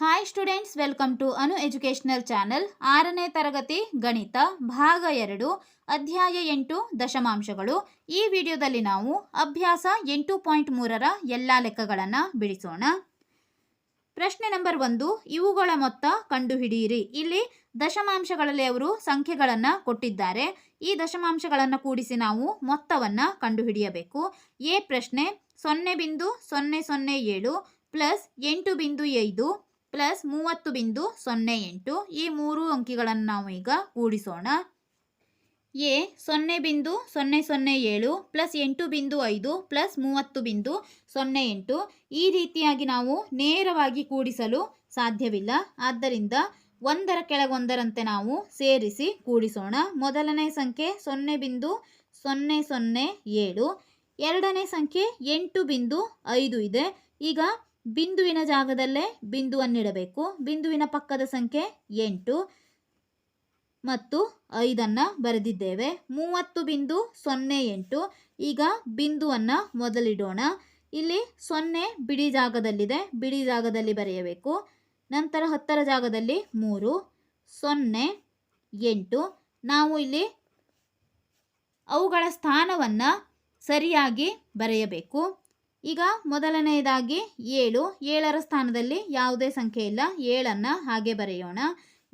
Hi students welcome to Anu educational channel ಆರನೇ ತರಗತಿ ಗಣಿತ, ಭಾಗ ಎರಡು, ಅಧ್ಯಾಯ ಎಂಟು ದಶಮಾಂಶಗಳು. ಈ ವಿಡಿಯೋದಲ್ಲಿ ನಾವು ಅಭ್ಯಾಸ ಎಂಟು ಪಾಯಿಂಟ್ ಮೂರರ ಎಲ್ಲ ಲೆಕ್ಕಗಳನ್ನು ಬಿಡಿಸೋಣ. ಪ್ರಶ್ನೆ ನಂಬರ್ ಒಂದು, ಇವುಗಳ ಮೊತ್ತ ಕಂಡುಹಿಡಿಯಿರಿ. ಇಲ್ಲಿ ದಶಮಾಂಶಗಳಲ್ಲಿ ಅವರು ಸಂಖ್ಯೆಗಳನ್ನು ಕೊಟ್ಟಿದ್ದಾರೆ. ಈ ದಶಮಾಂಶಗಳನ್ನು ಕೂಡಿಸಿ ನಾವು ಮೊತ್ತವನ್ನು ಕಂಡುಹಿಡಿಯಬೇಕು. ಎ ಪ್ರಶ್ನೆ ಸೊನ್ನೆ ಬಿಂದು ಸೊನ್ನೆ ಸೊನ್ನೆ ಏಳು ಪ್ಲಸ್ ಎಂಟು ಬಿಂದು ಐದು ಪ್ಲಸ್ ಮೂವತ್ತು ಬಿಂದು ಸೊನ್ನೆ ಎಂಟು. ಈ ಮೂರು ಅಂಕಿಗಳನ್ನು ನಾವು ಈಗ ಕೂಡಿಸೋಣ. ಎ ಸೊನ್ನೆ ಬಿಂದು ಸೊನ್ನೆ ಸೊನ್ನೆ ಏಳು ಪ್ಲಸ್ ಎಂಟು ಬಿಂದು ಐದು ಪ್ಲಸ್ ಮೂವತ್ತು ಬಿಂದು ಸೊನ್ನೆ ಎಂಟು. ಈ ರೀತಿಯಾಗಿ ನಾವು ನೇರವಾಗಿ ಕೂಡಿಸಲು ಸಾಧ್ಯವಿಲ್ಲ. ಆದ್ದರಿಂದ ಒಂದರ ಕೆಳಗೊಂದರಂತೆ ನಾವು ಸೇರಿಸಿ ಕೂಡಿಸೋಣ. ಮೊದಲನೇ ಸಂಖ್ಯೆ ಸೊನ್ನೆ ಬಿಂದು ಸೊನ್ನೆ ಸೊನ್ನೆ ಏಳು. ಎರಡನೇ ಸಂಖ್ಯೆ ಎಂಟು ಬಿಂದು ಐದು ಇದೆ. ಈಗ ಬಿಂದುವಿನ ಜಾಗದಲ್ಲೇ ಬಿಂದುವನ್ನಿಡಬೇಕು. ಬಿಂದುವಿನ ಪಕ್ಕದ ಸಂಖ್ಯೆ ಎಂಟು ಮತ್ತು ಐದನ್ನು ಬರೆದಿದ್ದೇವೆ. ಮೂವತ್ತು ಬಿಂದು ಸೊನ್ನೆ ಎಂಟು. ಈಗ ಬಿಂದುವನ್ನು ಮೊದಲಿಡೋಣ. ಇಲ್ಲಿ ಸೊನ್ನೆ ಬಿಡಿ ಜಾಗದಲ್ಲಿದೆ. ಬಿಡಿ ಜಾಗದಲ್ಲಿ ಬರೆಯಬೇಕು. ನಂತರ ಹತ್ತರ ಜಾಗದಲ್ಲಿ ಮೂರು, ಸೊನ್ನೆ, ಎಂಟು. ನಾವು ಇಲ್ಲಿ ಅವುಗಳ ಸ್ಥಾನವನ್ನು ಸರಿಯಾಗಿ ಬರೆಯಬೇಕು. ಈಗ ಮೊದಲನೆಯದಾಗಿ ಏಳು, ಏಳರ ಸ್ಥಾನದಲ್ಲಿ ಯಾವುದೇ ಸಂಖ್ಯೆ ಇಲ್ಲ. ಏಳನ್ನು ಹಾಗೆ ಬರೆಯೋಣ.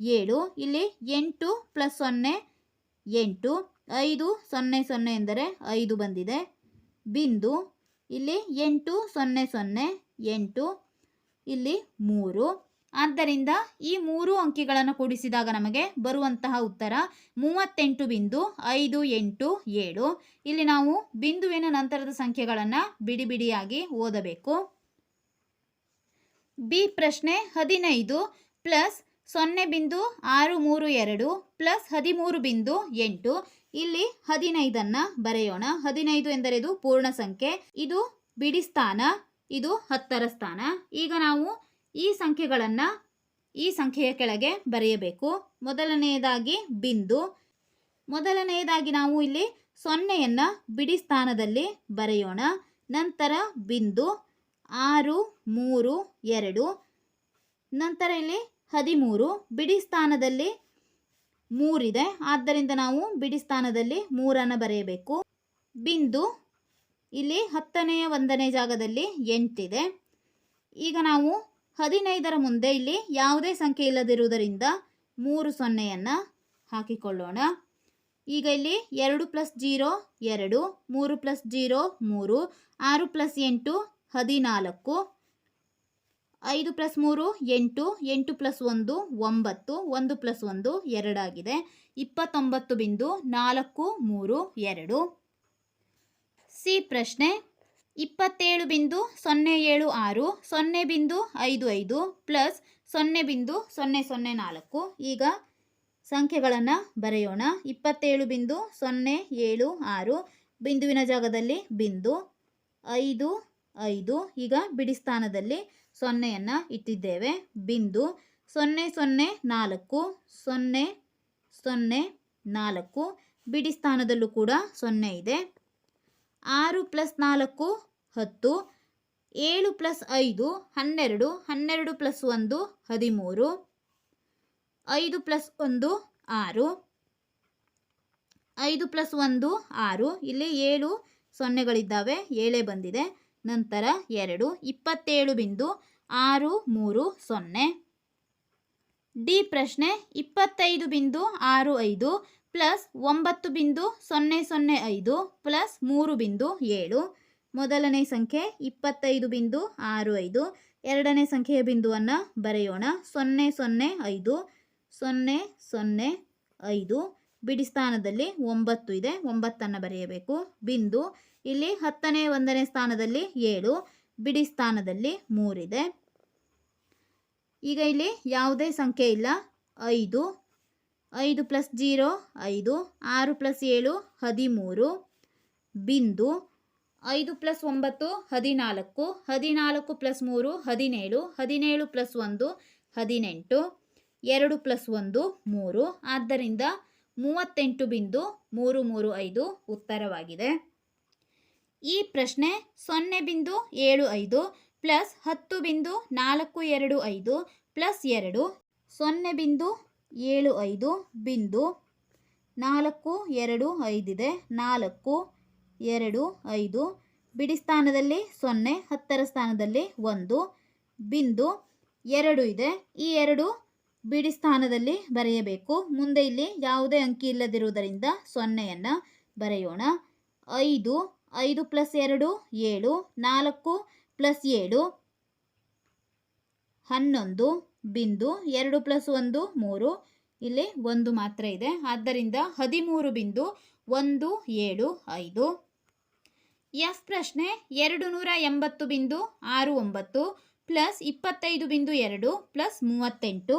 ಏಳು, ಇಲ್ಲಿ ಎಂಟು ಪ್ಲಸ್ ಸೊನ್ನೆ, ಎಂಟು. ಐದು, ಸೊನ್ನೆ ಸೊನ್ನೆ ಎಂದರೆ ಐದು ಬಂದಿದೆ. ಬಿಂದು, ಇಲ್ಲಿ ಎಂಟು, ಸೊನ್ನೆ ಸೊನ್ನೆ, ಎಂಟು. ಇಲ್ಲಿ ಮೂರು. ಆದ್ದರಿಂದ ಈ ಮೂರು ಅಂಕಿಗಳನ್ನು ಕೂಡಿಸಿದಾಗ ನಮಗೆ ಬರುವಂತಹ ಉತ್ತರ ಮೂವತ್ತೆಂಟು ಬಿಂದು ಐದು ಎಂಟು ಏಳು. ಇಲ್ಲಿ ನಾವು ಬಿಂದುವಿನ ನಂತರದ ಸಂಖ್ಯೆಗಳನ್ನು ಬಿಡಿ ಬಿಡಿಯಾಗಿ ಓದಬೇಕು. ಬಿ ಪ್ರಶ್ನೆ ಹದಿನೈದು ಪ್ಲಸ್ ಸೊನ್ನೆ ಬಿಂದು ಆರು ಮೂರು ಎರಡು ಪ್ಲಸ್ ಹದಿಮೂರು ಬಿಂದು ಎಂಟು. ಇಲ್ಲಿ ಹದಿನೈದನ್ನು ಬರೆಯೋಣ. ಹದಿನೈದು ಎಂದರೆ ಇದು ಪೂರ್ಣ ಸಂಖ್ಯೆ? ಇದು ಬಿಡಿ ಸ್ಥಾನ, ಇದು ಹತ್ತರ ಸ್ಥಾನ. ಈಗ ನಾವು ಈ ಸಂಖ್ಯೆಗಳನ್ನು ಈ ಸಂಖ್ಯೆಯ ಕೆಳಗೆ ಬರೆಯಬೇಕು. ಮೊದಲನೆಯದಾಗಿ ಬಿಂದು. ಮೊದಲನೆಯದಾಗಿ ನಾವು ಇಲ್ಲಿ ಸೊನ್ನೆಯನ್ನು ಬಿಡಿ ಸ್ಥಾನದಲ್ಲಿ ಬರೆಯೋಣ. ನಂತರ ಬಿಂದು. ಆರು, ಮೂರು, ಎರಡು. ನಂತರ ಇಲ್ಲಿ ಹದಿಮೂರು. ಬಿಡಿ ಸ್ಥಾನದಲ್ಲಿ ಮೂರಿದೆ. ಆದ್ದರಿಂದ ನಾವು ಬಿಡಿ ಸ್ಥಾನದಲ್ಲಿ ಮೂರನ್ನು ಬರೆಯಬೇಕು. ಬಿಂದು. ಇಲ್ಲಿ ಹತ್ತನೆಯ ಒಂದನೇ ಜಾಗದಲ್ಲಿ ಎಂಟಿದೆ. ಈಗ ನಾವು ಹದಿನೈದರ ಮುಂದೆ ಇಲ್ಲಿ ಯಾವುದೇ ಸಂಖ್ಯೆ ಇಲ್ಲದಿರುವುದರಿಂದ ಮೂರು ಸೊನ್ನೆಯನ್ನು ಹಾಕಿಕೊಳ್ಳೋಣ. ಈಗ ಇಲ್ಲಿ ಎರಡು ಪ್ಲಸ್ ಜೀರೋ, ಎರಡು, ಮೂರು ಪ್ಲಸ್ ಜೀರೋ, ಮೂರು, ಆರು ಪ್ಲಸ್ ಎಂಟು, ಹದಿನಾಲ್ಕು, ಐದು ಪ್ಲಸ್ ಮೂರು, ಎಂಟು ಎಂಟು ಪ್ಲಸ್ ಒಂದು, ಒಂಬತ್ತು, ಒಂದು ಪ್ಲಸ್ ಒಂದು, ಎರಡಾಗಿದೆ. ಇಪ್ಪತ್ತೊಂಬತ್ತು ಬಿಂದು ನಾಲ್ಕು, ಮೂರು, ಎರಡು. ಸಿ ಪ್ರಶ್ನೆ ಇಪ್ಪತ್ತೇಳು ಬಿಂದು ಸೊನ್ನೆ ಏಳು ಆರು, ಸೊನ್ನೆ ಬಿಂದು ಐದು ಐದು ಪ್ಲಸ್ ಸೊನ್ನೆ ಬಿಂದು ಸೊನ್ನೆ ಸೊನ್ನೆ ನಾಲ್ಕು. ಈಗ ಸಂಖ್ಯೆಗಳನ್ನು ಬರೆಯೋಣ. ಇಪ್ಪತ್ತೇಳು ಬಿಂದು ಸೊನ್ನೆ ಏಳು ಆರು, ಬಿಂದುವಿನ ಜಾಗದಲ್ಲಿ ಬಿಂದು ಐದು ಐದು. ಈಗ ಬಿಡಿ ಸ್ಥಾನದಲ್ಲಿ ಸೊನ್ನೆಯನ್ನು ಇಟ್ಟಿದ್ದೇವೆ. ಬಿಂದು ಸೊನ್ನೆ ಸೊನ್ನೆ ನಾಲ್ಕು, ಸೊನ್ನೆ ಸೊನ್ನೆ ನಾಲ್ಕು. ಬಿಡಿ ಸ್ಥಾನದಲ್ಲೂ ಕೂಡ ಸೊನ್ನೆ ಇದೆ. ಆರು ಪ್ಲಸ್ ನಾಲ್ಕು ಹತ್ತು, ಏಳು ಪ್ಲಸ್ ಐದು, ಹನ್ನೆರಡು ಹನ್ನೆರಡು ಪ್ಲಸ್ ಒಂದು, ಹದಿಮೂರು, ಐದು ಪ್ಲಸ್ ಒಂದು, ಆರು, ಐದು ಪ್ಲಸ್ ಒಂದು, ಆರು, ಇಲ್ಲಿ ಏಳು ಸೊನ್ನೆಗಳಿದ್ದಾವೆ, ಏಳೇ ಬಂದಿದೆ, ನಂತರ ಎರಡು, ಇಪ್ಪತ್ತೇಳು ಬಿಂದು ಆರು, ಮೂರು, ಸೊನ್ನೆ, ಡಿ ಪ್ರಶ್ನೆ, ಇಪ್ಪತ್ತೈದು ಬಿಂದು ಆರು, ಐದು, ಪ್ಲಸ್ ಒಂಬತ್ತು ಬಿಂದು ಸೊನ್ನೆ ಸೊನ್ನೆ, ಐದು, ಪ್ಲಸ್ ಮೂರು ಬಿಂದು ಏಳು ಮೊದಲನೇ ಸಂಖ್ಯೆ ಇಪ್ಪತ್ತೈದು ಬಿಂದು ಆರು ಐದು. ಎರಡನೇ ಸಂಖ್ಯೆಯ ಬಿಂದುವನ್ನು ಬರೆಯೋಣ. ಸೊನ್ನೆ ಸೊನ್ನೆ ಐದು, ಸೊನ್ನೆ ಸೊನ್ನೆ ಐದು. ಬಿಡಿ ಸ್ಥಾನದಲ್ಲಿ ಒಂಬತ್ತು ಇದೆ. ಒಂಬತ್ತನ್ನು ಬರೆಯಬೇಕು. ಬಿಂದು ಇಲ್ಲಿ ಹತ್ತನೇ ಒಂದನೇ ಸ್ಥಾನದಲ್ಲಿ ಏಳು, ಬಿಡಿ ಸ್ಥಾನದಲ್ಲಿ ಮೂರಿದೆ ಈಗ ಇಲ್ಲಿ ಯಾವುದೇ ಸಂಖ್ಯೆ ಇಲ್ಲ. ಐದು ಐದು ಪ್ಲಸ್ ಜೀರೋ ಐದು, ಆರು ಪ್ಲಸ್ ಏಳು ಹದಿಮೂರು. ಬಿಂದು ಐದು ಪ್ಲಸ್ ಒಂಬತ್ತು, ಹದಿನಾಲ್ಕು ಹದಿನಾಲ್ಕು ಪ್ಲಸ್ ಮೂರು, ಹದಿನೇಳು ಹದಿನೇಳು ಪ್ಲಸ್ ಒಂದು, ಹದಿನೆಂಟು, ಎರಡು ಪ್ಲಸ್ ಒಂದು, ಮೂರು. ಆದ್ದರಿಂದ ಮೂವತ್ತೆಂಟು ಬಿಂದು ಮೂರು ಮೂರು ಐದು ಉತ್ತರವಾಗಿದೆ. ಈ ಪ್ರಶ್ನೆ ಸೊನ್ನೆ ಬಿಂದು ಏಳು ಐದು ಪ್ಲಸ್ ಹತ್ತು ಬಿಂದು ನಾಲ್ಕು ಎರಡು ಐದು ಪ್ಲಸ್ ಎರಡು ಸೊನ್ನೆ ಬಿಂದು ಏಳು ಐದು ಬಿಂದು ನಾಲ್ಕು ಎರಡು ಐದಿದೆ. ನಾಲ್ಕು ಎರಡು, ಐದು. ಬಿಡಿ ಸ್ಥಾನದಲ್ಲಿ ಸೊನ್ನೆ, ಹತ್ತರ ಸ್ಥಾನದಲ್ಲಿ ಒಂದು. ಬಿಂದು ಎರಡು ಇದೆ. ಈ ಎರಡು ಬಿಡಿ ಸ್ಥಾನದಲ್ಲಿ ಬರೆಯಬೇಕು. ಮುಂದೆ ಇಲ್ಲಿ ಯಾವುದೇ ಅಂಕಿ ಇಲ್ಲದಿರುವುದರಿಂದ ಸೊನ್ನೆಯನ್ನು ಬರೆಯೋಣ. ಐದು ಐದು ಪ್ಲಸ್ ಎರಡು, ಏಳು. ನಾಲ್ಕು ಪ್ಲಸ್ ಏಳು, ಹನ್ನೊಂದು. ಬಿಂದು ಎರಡು ಪ್ಲಸ್ ಒಂದು, ಮೂರು. ಇಲ್ಲಿ ಒಂದು ಮಾತ್ರ ಇದೆ. ಆದ್ದರಿಂದ ಹದಿಮೂರು ಬಿಂದು ಒಂದು, ಏಳು, ಐದು. ಎಫ್ ಪ್ರಶ್ನೆ ಎರಡು ನೂರ ಎಂಬತ್ತು ಬಿಂದು ಆರು ಒಂಬತ್ತು ಪ್ಲಸ್ ಇಪ್ಪತ್ತೈದು ಬಿಂದು ಎರಡು ಪ್ಲಸ್ ಮೂವತ್ತೆಂಟು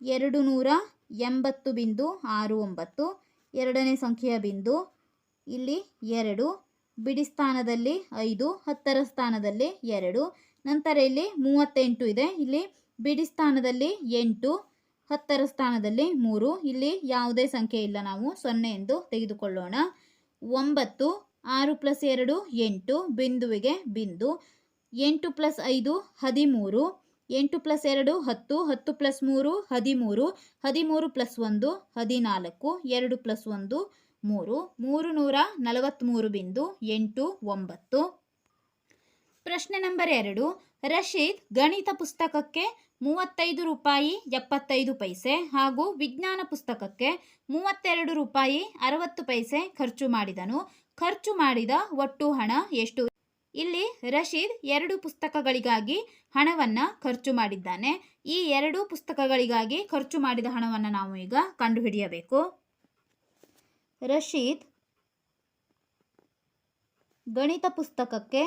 ಎರಡು ನೂರ ಎಂಬತ್ತು ಬಿಂದು ಆರು ಒಂಬತ್ತು ಎರಡನೇ ಸಂಖ್ಯೆಯ ಬಿಂದು ಇಲ್ಲಿ ಎರಡು ಬಿಡಿ ಸ್ಥಾನದಲ್ಲಿ ಐದು ಹತ್ತರ ಸ್ಥಾನದಲ್ಲಿ ಎರಡು ನಂತರ ಇಲ್ಲಿ ಮೂವತ್ತೆಂಟು ಇದೆ ಇಲ್ಲಿ ಬಿಡಿ ಸ್ಥಾನದಲ್ಲಿ ಎಂಟು ಹತ್ತರ ಸ್ಥಾನದಲ್ಲಿ ಮೂರು ಇಲ್ಲಿ ಯಾವುದೇ ಸಂಖ್ಯೆ ಇಲ್ಲ ನಾವು ಸೊನ್ನೆ ಎಂದು ತೆಗೆದುಕೊಳ್ಳೋಣ ಒಂಬತ್ತು ಆರು ಪ್ಲಸ್ ಎರಡು, ಎಂಟು, ಬಿಂದುವಿಗೆ ಬಿಂದು, ಎಂಟು ಪ್ಲಸ್ ಐದು, ಹದಿಮೂರು, ಎಂಟು ಪ್ಲಸ್ ಎರಡು, ಹತ್ತು ಹತ್ತು ಪ್ಲಸ್ ಮೂರು, ಹದಿಮೂರು ಹದಿಮೂರು ಪ್ಲಸ್ ಒಂದು, ಹದಿನಾಲ್ಕು, ಎರಡು ಪ್ಲಸ್ ಒಂದು, ಮೂರು ಮೂರು ನೂರ ನಲವತ್ತ್ಮೂರು ಬಿಂದು, ಎಂಟು, ಒಂಬತ್ತು. ಪ್ರಶ್ನೆ ನಂಬರ್ ಎರಡು, ರಶೀದ್ ಗಣಿತ ಪುಸ್ತಕಕ್ಕೆ ಮೂವತ್ತೈದು ರೂಪಾಯಿ ಎಪ್ಪತ್ತೈದು ಪೈಸೆ ಹಾಗೂ ವಿಜ್ಞಾನ ಪುಸ್ತಕಕ್ಕೆ ಮೂವತ್ತೆರಡು ರೂಪಾಯಿ ಅರವತ್ತು ಪೈಸೆ ಖರ್ಚು ಮಾಡಿದನು. ಖರ್ಚು ಮಾಡಿದ ಒಟ್ಟು ಹಣ ಎಷ್ಟು? ಇಲ್ಲಿ ರಶೀದ್ ಎರಡು ಪುಸ್ತಕಗಳಿಗಾಗಿ ಹಣವನ್ನು ಖರ್ಚು ಮಾಡಿದ್ದಾನೆ. ಈ ಎರಡು ಪುಸ್ತಕಗಳಿಗಾಗಿ ಖರ್ಚು ಮಾಡಿದ ಹಣವನ್ನು ನಾವು ಈಗ ಕಂಡುಹಿಡಿಯಬೇಕು. ರಶೀದ್ ಗಣಿತ ಪುಸ್ತಕಕ್ಕೆ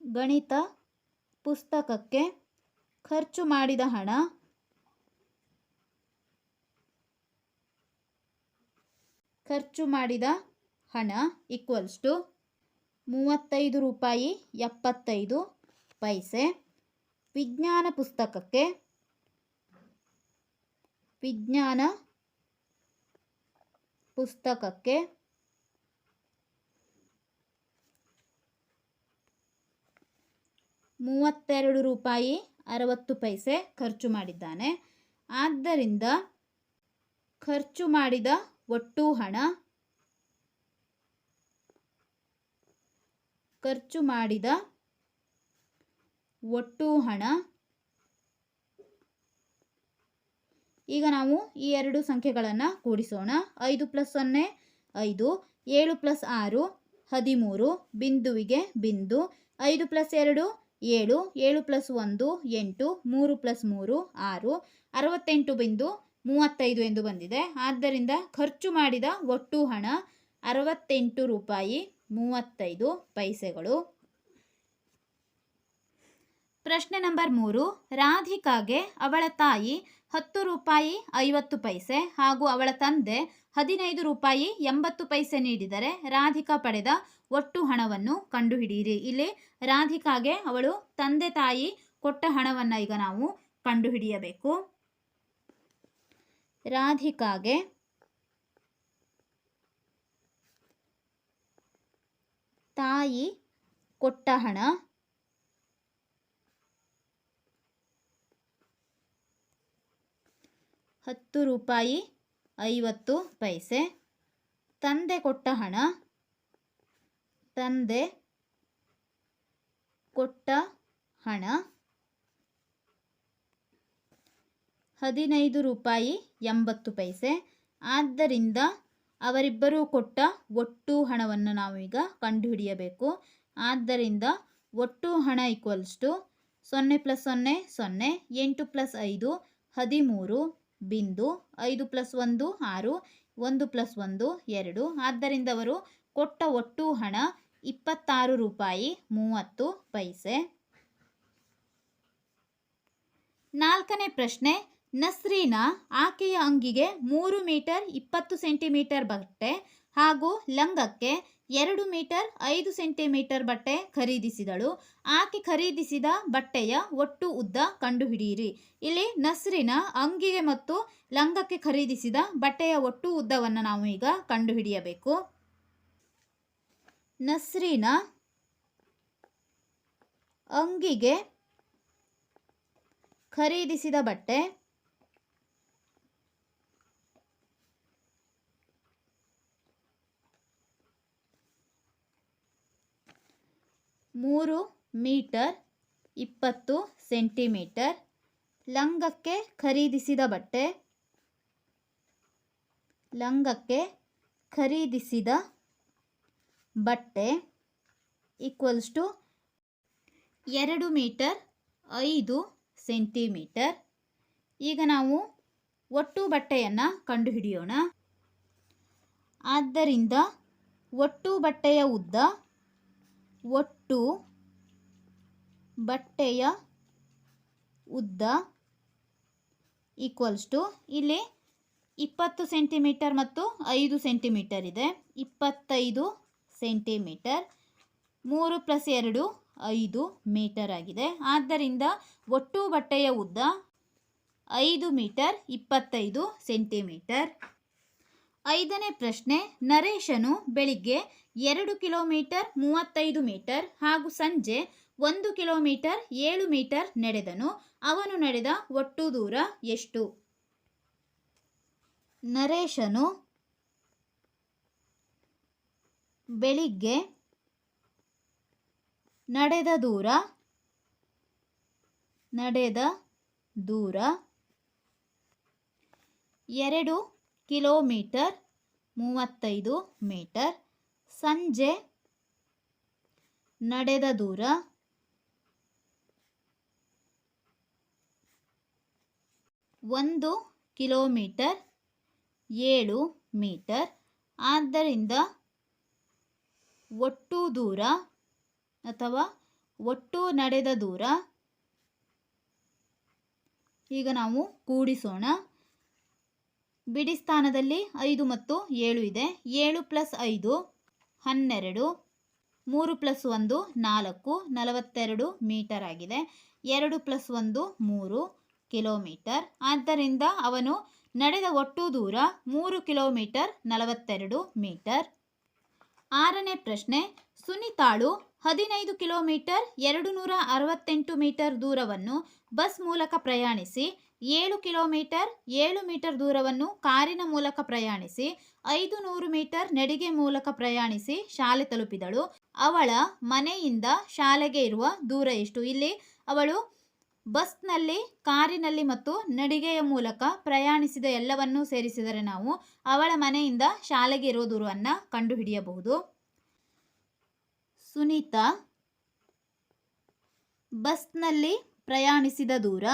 ಗಣಿತ ಪುಸ್ತಕಕ್ಕೆ ಖರ್ಚು ಮಾಡಿದ ಹಣ ಖರ್ಚು ಮಾಡಿದ ಹಣ ಈಕ್ವಲ್ಸ್ ಟು ಮೂವತ್ತೈದು ರೂಪಾಯಿ ಎಪ್ಪತ್ತೈದು ಪೈಸೆ. ವಿಜ್ಞಾನ ಪುಸ್ತಕಕ್ಕೆ ವಿಜ್ಞಾನ ಪುಸ್ತಕಕ್ಕೆ ಮೂವತ್ತೆರಡು ರೂಪಾಯಿ ಅರವತ್ತು ಪೈಸೆ ಖರ್ಚು ಮಾಡಿದ್ದಾನೆ. ಆದ್ದರಿಂದ ಖರ್ಚು ಮಾಡಿದ ಒಟ್ಟು ಹಣ ಖರ್ಚು ಮಾಡಿದ ಒಟ್ಟು ಹಣ. ಈಗ ನಾವು ಈ ಎರಡು ಸಂಖ್ಯೆಗಳನ್ನು ಕೂಡಿಸೋಣ. ಐದು ಪ್ಲಸ್ ಸೊನ್ನೆ, ಐದು. ಏಳು ಪ್ಲಸ್ ಆರು, ಹದಿಮೂರು. ಬಿಂದುವಿಗೆ ಬಿಂದು. ಐದು ಪ್ಲಸ್ ಎರಡು, ಏಳು. ಏಳು ಪ್ಲಸ್ ಒಂದು, ಎಂಟು. ಮೂರು ಪ್ಲಸ್ ಮೂರು, ಆರು. ಅರವತ್ತೆಂಟು ಬಿಂದು ಮೂವತ್ತೈದು ಎಂದು ಬಂದಿದೆ. ಆದ್ದರಿಂದ ಖರ್ಚು ಮಾಡಿದ ಒಟ್ಟು ಹಣ ಅರವತ್ತೆಂಟು ರೂಪಾಯಿ ಮೂವತ್ತೈದು ಪೈಸೆಗಳು. ಪ್ರಶ್ನೆ ನಂಬರ್ ಮೂರು. ರಾಧಿಕಾಗೆ ಅವಳ ತಾಯಿ ಹತ್ತು ರೂಪಾಯಿ ಐವತ್ತು ಪೈಸೆ ಹಾಗೂ ಅವಳ ತಂದೆ ಹದಿನೈದು ರೂಪಾಯಿ ಎಂಬತ್ತು ಪೈಸೆ ನೀಡಿದರೆ ರಾಧಿಕಾ ಪಡೆದ ಒಟ್ಟು ಹಣವನ್ನು ಕಂಡುಹಿಡಿಯಿರಿ. ಇಲ್ಲಿ ರಾಧಿಕಾಗೆ ಅವಳು ತಂದೆ ತಾಯಿ ಕೊಟ್ಟ ಹಣವನ್ನು ಈಗ ನಾವು ಕಂಡುಹಿಡಿಯಬೇಕು. ರಾಧಿಕಾಗೆ ತಾಯಿ ಕೊಟ್ಟ ಹಣ ಹತ್ತು ರೂಪಾಯಿ ಐವತ್ತು ಪೈಸೆ. ತಂದೆ ಕೊಟ್ಟ ಹಣ ತಂದೆ ಕೊಟ್ಟ ಹಣ ಹದಿನೈದು ರೂಪಾಯಿ ಎಂಬತ್ತು ಪೈಸೆ. ಆದ್ದರಿಂದ ಅವರಿಬ್ಬರೂ ಕೊಟ್ಟ ಒಟ್ಟು ಹಣವನ್ನು ನಾವು ಈಗ ಕಂಡುಹಿಡಿಯಬೇಕು. ಆದ್ದರಿಂದ ಒಟ್ಟು ಹಣ ಈಕ್ವಲ್ಸ್ ಟು ಸೊನ್ನೆ ಪ್ಲಸ್ ಸೊನ್ನೆ ಸೊನ್ನೆ, ಎಂಟು ಪ್ಲಸ್ ಐದು ಹದಿಮೂರು, ಬಿಂದು ಐದು ಪ್ಲಸ್ ಒಂದು ಆರು, ಒಂದು ಪ್ಲಸ್ ಒಂದು ಎರಡು. ಆದ್ದರಿಂದ ಅವರು ಕೊಟ್ಟ ಒಟ್ಟು ಹಣ ಇಪ್ಪತ್ತಾರು ರೂಪಾಯಿ ಮೂವತ್ತು ಪೈಸೆ. ನಾಲ್ಕನೇ ಪ್ರಶ್ನೆ ನಸ್ರೀನಾ ಆಕೆಯ ಅಂಗಿಗೆ ಮೂರು ಮೀಟರ್ ಇಪ್ಪತ್ತು ಸೆಂಟಿಮೀಟರ್ ಬಟ್ಟೆ ಹಾಗೂ ಲಂಗಕ್ಕೆ ಎರಡು ಮೀಟರ್ ಐದು ಸೆಂಟಿಮೀಟರ್ ಬಟ್ಟೆ ಖರೀದಿಸಿದಳು. ಆಕೆ ಖರೀದಿಸಿದ ಬಟ್ಟೆಯ ಒಟ್ಟು ಉದ್ದ ಕಂಡುಹಿಡಿಯಿರಿ. ಇಲ್ಲಿ ನಸ್ರಿನ ಅಂಗಿಗೆ ಮತ್ತು ಲಂಗಕ್ಕೆ ಖರೀದಿಸಿದ ಬಟ್ಟೆಯ ಒಟ್ಟು ಉದ್ದವನ್ನು ನಾವು ಈಗ ಕಂಡುಹಿಡಿಯಬೇಕು. ನಸ್ರಿನ ಅಂಗಿಗೆ ಖರೀದಿಸಿದ ಬಟ್ಟೆ ಮೂರು ಮೀಟರ್ ಇಪ್ಪತ್ತು ಸೆಂಟಿಮೀಟರ್ ಲಂಗಕ್ಕೆ ಖರೀದಿಸಿದ ಬಟ್ಟೆ. ಲಂಗಕ್ಕೆ ಖರೀದಿಸಿದ ಬಟ್ಟೆ ಈಕ್ವಲ್ಸ್ ಟು ಎರಡು ಮೀಟರ್ ಐದು ಸೆಂಟಿಮೀಟರ್. ಈಗ ನಾವು ಒಟ್ಟು ಬಟ್ಟೆಯನ್ನು ಕಂಡುಹಿಡಿಯೋಣ. ಆದ್ದರಿಂದ ಒಟ್ಟು ಬಟ್ಟೆಯ ಉದ್ದ ಒಟ್ಟು ಬಟ್ಟೆಯ ಉದ್ದ ಈಕ್ವಲ್ಸ್ ಟು ಇಲ್ಲಿ ಇಪ್ಪತ್ತು ಸೆಂಟಿಮೀಟರ್ ಮತ್ತು ಐದು ಸೆಂಟಿಮೀಟರ್ ಇದೆ. ಇಪ್ಪತ್ತೈದು ಸೆಂಟಿಮೀಟರ್ ಮೂರು ಪ್ಲಸ್ ಎರಡು, ಐದು ಮೀಟರ್ ಆಗಿದೆ. ಆದ್ದರಿಂದ ಒಟ್ಟು ಬಟ್ಟೆಯ ಉದ್ದ ಐದು ಮೀಟರ್ ಇಪ್ಪತ್ತೈದು ಸೆಂಟಿಮೀಟರ್ ಐದನೇ ಪ್ರಶ್ನೆ, ನರೇಶನು ಬೆಳಿಗ್ಗೆ ಎರಡು ಕಿಲೋಮೀಟರ್ ಮೂವತ್ತೈದು ಮೀಟರ್ ಹಾಗೂ ಸಂಜೆ ಒಂದು ಕಿಲೋಮೀಟರ್ ಏಳು ಮೀಟರ್ ನಡೆದನು. ಅವನು ನಡೆದ ಒಟ್ಟು ದೂರ ಎಷ್ಟು? ನರೇಶನು ಬೆಳಿಗ್ಗೆ ನಡೆದ ದೂರ ನಡೆದ ದೂರ ಎರಡು ಕಿಲೋಮೀಟರ್ ಮೂವತ್ತೈದು ಮೀಟರ್. ಸಂಜೆ ನಡೆದ ದೂರ ಒಂದು ಕಿಲೋಮೀಟರ್ ಏಳು ಮೀಟರ್. ಆದ್ದರಿಂದ ಒಟ್ಟು ದೂರ ಅಥವಾ ಒಟ್ಟು ನಡೆದ ದೂರ, ಈಗ ನಾವು ಕೂಡಿಸೋಣ. ಬಿಡಿ ಸ್ಥಾನದಲ್ಲಿ ಐದು ಮತ್ತು ಏಳು ಇದೆ. ಏಳು ಪ್ಲಸ್ ಐದು, ಹನ್ನೆರಡು. ಮೂರು ಪ್ಲಸ್ ಒಂದು, ನಾಲ್ಕು. ನಲವತ್ತೆರಡು ಮೀಟರ್ ಆಗಿದೆ. ಎರಡು ಪ್ಲಸ್ ಒಂದು, ಮೂರು ಕಿಲೋಮೀಟರ್. ಆದ್ದರಿಂದ ಅವನು ನಡೆದ ಒಟ್ಟು ದೂರ ಮೂರು ಕಿಲೋಮೀಟರ್, ನಲವತ್ತೆರಡು ಮೀಟರ್. ಆರನೇ ಪ್ರಶ್ನೆ, ಸುನಿತಾಳು ಹದಿನೈದು ಕಿಲೋಮೀಟರ್, ಎರಡು ನೂರ ಅರವತ್ತೆಂಟು ಮೀಟರ್ ದೂರವನ್ನು ಬಸ್ ಮೂಲಕ ಪ್ರಯಾಣಿಸಿ ಏಳು ಕಿಲೋಮೀಟರ್, ಏಳು ಮೀಟರ್ ದೂರವನ್ನು ಕಾರಿನ ಮೂಲಕ ಪ್ರಯಾಣಿಸಿ, ಐದು ನೂರು ಮೀಟರ್ ನಡಿಗೆ ಮೂಲಕ ಪ್ರಯಾಣಿಸಿ ಶಾಲೆ ತಲುಪಿದಳು. ಅವಳ ಮನೆಯಿಂದ ಶಾಲೆಗೆ ಇರುವ ದೂರ ಎಷ್ಟು? ಇಲ್ಲಿ ಅವಳು ಬಸ್ನಲ್ಲಿ, ಕಾರಿನಲ್ಲಿ ಮತ್ತು ನಡಿಗೆಯ ಮೂಲಕ ಪ್ರಯಾಣಿಸಿದ ಎಲ್ಲವನ್ನೂ ಸೇರಿಸಿದರೆ ನಾವು ಅವಳ ಮನೆಯಿಂದ ಶಾಲೆಗೆ ಇರುವ ದೂರವನ್ನು ಕಂಡುಹಿಡಿಯಬಹುದು. ಸುನೀತಾ, ಬಸ್ನಲ್ಲಿ ಪ್ರಯಾಣಿಸಿದ ದೂರ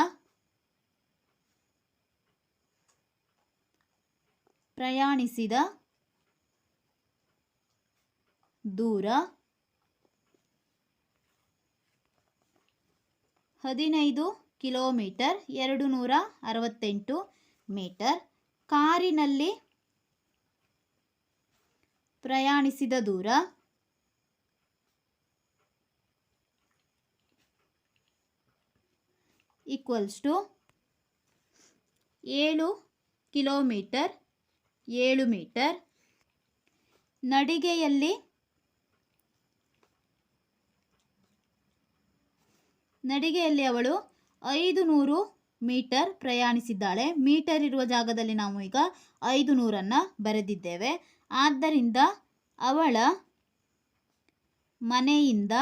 ಪ್ರಯಾಣಿಸಿದ ದೂರ ಹದಿನೈದು ಕಿಲೋಮೀಟರ್ ಎರಡು ನೂರ ಅರವತ್ತೆಂಟು ಮೀಟರ್ ಕಾರಿನಲ್ಲಿ ಪ್ರಯಾಣಿಸಿದ ದೂರ ಈಕ್ವಲ್ಸ್ ಟು ಏಳು ಕಿಲೋಮೀಟರ್ ಏಳು ಮೀಟರ್. ನಡಿಗೆಯಲ್ಲಿ ನಡಿಗೆಯಲ್ಲಿ ಅವಳು ಐದು ನೂರು ಮೀಟರ್ ಪ್ರಯಾಣಿಸಿದ್ದಾಳೆ. ಮೀಟರ್ ಇರುವ ಜಾಗದಲ್ಲಿ ನಾವು ಈಗ ಐದು ನೂರನ್ನು ಬರೆದಿದ್ದೇವೆ. ಆದ್ದರಿಂದ ಅವಳ ಮನೆಯಿಂದ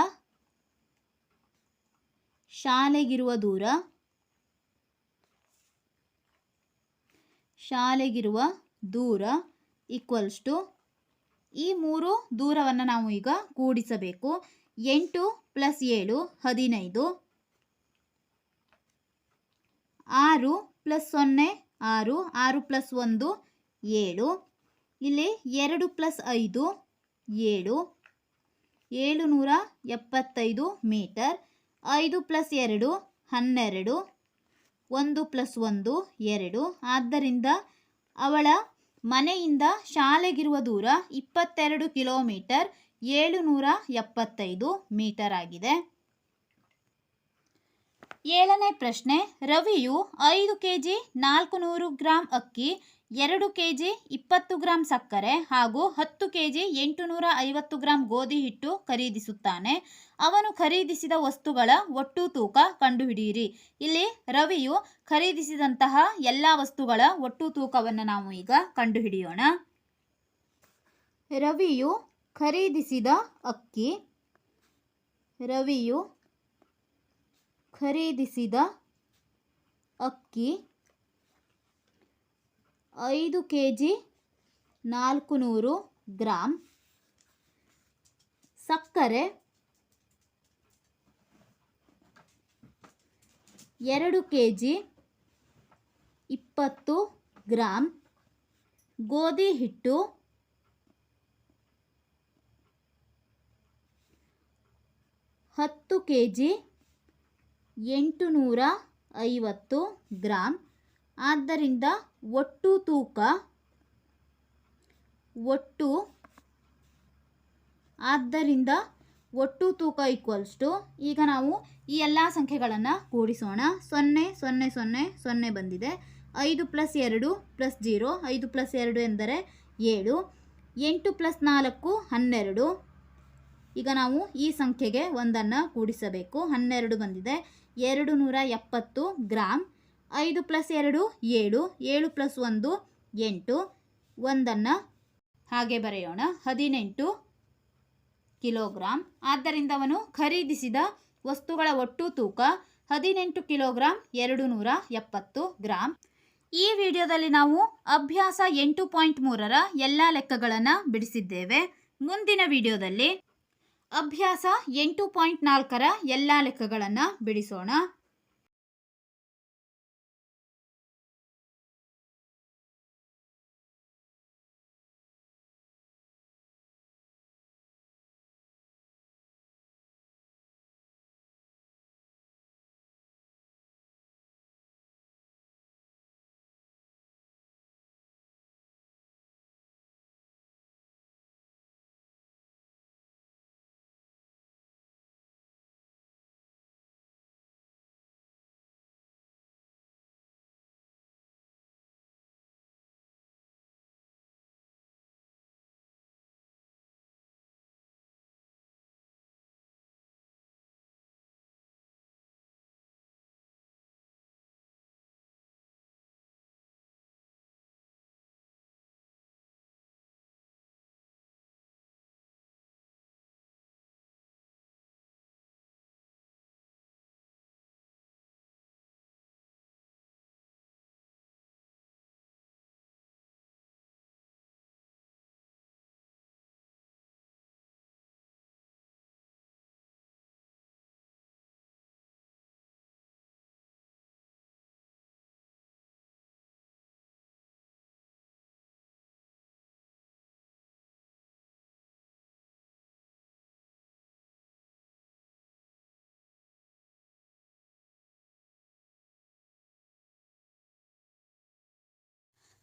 ಶಾಲೆಗಿರುವ ದೂರ, ಶಾಲೆಗಿರುವ ದೂರ ಈಕ್ವಲ್ಸ್ ಟು ಈ ಮೂರು ದೂರವನ್ನು ನಾವು ಈಗ ಕೂಡಿಸಬೇಕು. ಎಂಟು ಪ್ಲಸ್ ಏಳು, ಹದಿನೈದು. ಆರು ಪ್ಲಸ್ ಸೊನ್ನೆ, ಆರು. ಆರು ಪ್ಲಸ್ ಒಂದು, ಏಳು. ಇಲ್ಲಿ ಎರಡು ಪ್ಲಸ್ ಐದು, ಏಳು. ಏಳು ನೂರ ಎಪ್ಪತ್ತೈದು ಮೀಟರ್ ಐದು ಪ್ಲಸ್ ಎರಡು, ಹನ್ನೆರಡು. ಒಂದು ಪ್ಲಸ್ ಒಂದು, ಎರಡು. ಆದ್ದರಿಂದ ಅವಳ ಮನೆಯಿಂದ ಶಾಲೆಗಿರುವ ದೂರ ಇಪ್ಪತ್ತೆರಡು ಕಿಲೋಮೀಟರ್ ಏಳು ನೂರ ಎಪ್ಪತ್ತೈದು ಮೀಟರ್ ಆಗಿದೆ. ಏಳನೇ ಪ್ರಶ್ನೆ, ರವಿಯು ಐದು ಕೆ ಜಿ ನಾಲ್ಕು ನೂರು ಗ್ರಾಂ ಅಕ್ಕಿ ಎರಡು ಕೆ ಜಿ ಇಪ್ಪತ್ತು ಗ್ರಾಂ ಸಕ್ಕರೆ ಹಾಗೂ ಹತ್ತು ಕೆ ಜಿ ಎಂಟುನೂರ ಐವತ್ತು ಗ್ರಾಂ ಗೋಧಿ ಹಿಟ್ಟು ಖರೀದಿಸುತ್ತಾನೆ. ಅವನು ಖರೀದಿಸಿದ ವಸ್ತುಗಳ ಒಟ್ಟು ತೂಕ ಕಂಡುಹಿಡಿಯಿರಿ. ಇಲ್ಲಿ ರವಿಯು ಖರೀದಿಸಿದಂತಹ ಎಲ್ಲ ವಸ್ತುಗಳ ಒಟ್ಟು ತೂಕವನ್ನು ನಾವು ಈಗ ಕಂಡುಹಿಡಿಯೋಣ. ರವಿಯು ಖರೀದಿಸಿದ ಅಕ್ಕಿ, ರವಿಯು ಖರೀದಿಸಿದ ಅಕ್ಕಿ ಐದು ಕೆ ಜಿ ನಾಲ್ಕು ನೂರು ಗ್ರಾಮ್ ಸಕ್ಕರೆ, ಎರಡು ಕೆ ಜಿ ಇಪ್ಪತ್ತು ಗ್ರಾಮ್ ಗೋಧಿ ಹಿಟ್ಟು, ಹತ್ತು ಕೆ ಜಿ ಎಂಟು ನೂರ ಐವತ್ತು ಗ್ರಾಂ ಆದ್ದರಿಂದ ಒಟ್ಟು ತೂಕ, ಒಟ್ಟು, ಆದ್ದರಿಂದ ಒಟ್ಟು ತೂಕ ಈಕ್ವಲ್ಸ್ ಟು ಈಗ ನಾವು ಈ ಎಲ್ಲ ಸಂಖ್ಯೆಗಳನ್ನು ಕೂಡಿಸೋಣ. ಸೊನ್ನೆ ಸೊನ್ನೆ ಸೊನ್ನೆ ಸೊನ್ನೆ ಬಂದಿದೆ. ಐದು ಪ್ಲಸ್ ಎರಡು ಪ್ಲಸ್ ಜೀರೋ ಐದು ಪ್ಲಸ್ ಎರಡು ಎಂದರೆ ಏಳು. ಎಂಟು ಪ್ಲಸ್ ನಾಲ್ಕು, ಹನ್ನೆರಡು. ಈಗ ನಾವು ಈ ಸಂಖ್ಯೆಗೆ ಒಂದನ್ನು ಕೂಡಿಸಬೇಕು. ಹನ್ನೆರಡು ಬಂದಿದೆ. ಎರಡು ನೂರ ಎಪ್ಪತ್ತು ಗ್ರಾಮ್ ಐದು ಪ್ಲಸ್ ಎರಡು, ಏಳು. ಏಳು ಪ್ಲಸ್ ಒಂದು, ಎಂಟು. ಒಂದನ್ನು ಹಾಗೆ ಬರೆಯೋಣ. ಹದಿನೆಂಟು ಕಿಲೋಗ್ರಾಮ್ ಆದ್ದರಿಂದ ಅವನು ಖರೀದಿಸಿದ ವಸ್ತುಗಳ ಒಟ್ಟು ತೂಕ ಹದಿನೆಂಟು ಕಿಲೋಗ್ರಾಮ್ ಎರಡು ನೂರ ಎಪ್ಪತ್ತು ಗ್ರಾಮ್ ಈ ವಿಡಿಯೋದಲ್ಲಿ ನಾವು ಅಭ್ಯಾಸ ಎಂಟು ಪಾಯಿಂಟ್ ಮೂರರ ಎಲ್ಲ ಲೆಕ್ಕಗಳನ್ನು ಬಿಡಿಸಿದ್ದೇವೆ. ಮುಂದಿನ ವಿಡಿಯೋದಲ್ಲಿ ಅಭ್ಯಾಸ ಎಂಟು ಪಾಯಿಂಟ್ ನಾಲ್ಕರ ಎಲ್ಲ ಲೆಕ್ಕಗಳನ್ನು ಬಿಡಿಸೋಣ.